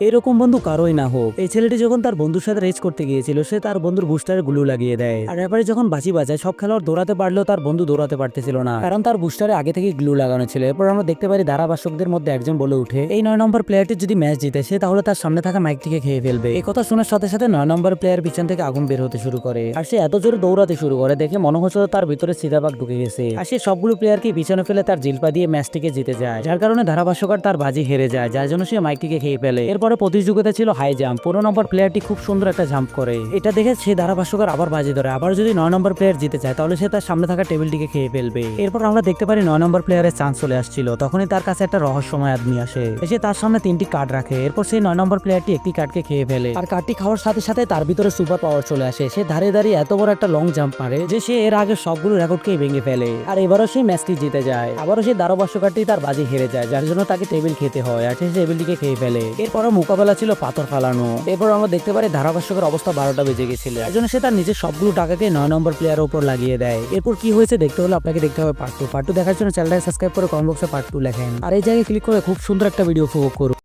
এরকম বন্ধু কারোই না হোক। এই ছেলেটি যখন তার বন্ধুর সাথে রেস করতে গিয়েছিল, সে তার বন্ধুর বুস্টারে গুলু লাগিয়ে দেয়। আর এবারে যখন বাজি বাজায়, সব খেলোয়াড় দৌড়াতে পারলেও তার বন্ধু দৌড়াতে পারতেছিল না। কারণ তার বুস্টারে আগে থেকে গ্লু লাগানো ছিল। এরপর আমরা দেখতে পারি ধারাভাষ্যকদের মধ্যে একজন বলে উঠে এই নয় নম্বর প্লেয়ারটি যদি ম্যাচ জিতে, সে তাহলে তার সামনে থাকা মাইকটিকে খেয়ে ফেলবে। এই কথা শোনার সাথে সাথে নয় নম্বর প্লেয়ার পিছন থেকে আগুন বের হতে শুরু করে। আর সে এত জোরে দৌড়াতে শুরু করে, দেখে মনে হচ্ছে তার ভিতরে সিধাবাগ ঢুকে গেছে। আর সে সবগুলো প্লেয়ারকে পিছনে ফেলে তার জিলপা দিয়ে ম্যাচটিকে জিতে যায়। যার কারণে ধারাভাষ্যকার তার বাজি হেরে যায়, যার জন্য সে মাইকটিকে খেয়ে ফেলে। এরপরে প্রতিযোগিতা ছিল হাই জাম্প পনেরো নম্বর প্লেয়ারটি খুব সুন্দর একটা জাম্প করে। এটা দেখে সে ধারাভাষ্যকার আবার বাজি ধরে। আবার যদি নয় নম্বর প্লেয়ার জিতে যায় তাহলে সে তার সামনে থাকা টেবিলটিকে খেয়ে ফেলবে। এরপর আমরা দেখতে পারি নয় নম্বর প্লেয়ারের চান্স চলে আসছিল। তখনই তার কাছে একটা রহস্যময় আদমি আসে। এসে তার সামনে তিনটি কার্ড রাখে। এরপর সেই নয় নম্বর প্লেয়ারটি একটি কার্ডকে খেয়ে ফেলে। আর কার্ডটি খাওয়ার সাথে সাথে তার ভিতরে সুপার পাওয়ার চলে আসে। সে ধারে দাঁড়িয়ে এত বড় একটা লং জাম্প মারে যে সে এর আগে সবগুলো রেকর্ডকেই ভেঙে ফেলে। আর এবারও সেই ম্যাচটি জিতে যায়। আবারও সেই ধারাভাষ্যকারটি তার বাজি হেরে যায়, যার জন্য তাকে টেবিল খেতে হয়। আর সে টেবিলটিকে খেয়ে ফেলে। এরপরও মোকাবেলা ছিল পাথর ফালানো। এরপর আমরা দেখতে পারি ধারাভাষ্যকের অবস্থা বারোটা বেজে গেছিল। একজন সে তার নিজের সবগুলো টাকাকে নয় নম্বর প্লেয়ারের উপর লাগিয়ে দেয়। এরপর কি হয়েছে দেখতে হলে আপনাকে দেখতে হবে পার্ট টু পার্ট টু দেখার জন্য চ্যানেলটাকে সাবস্ক্রাইব করে কমেন্ট বক্সে পার্ট টু লেখেন। আর এই জায়গায় ক্লিক করে খুব সুন্দর একটা ভিডিও উপভোগ করুন।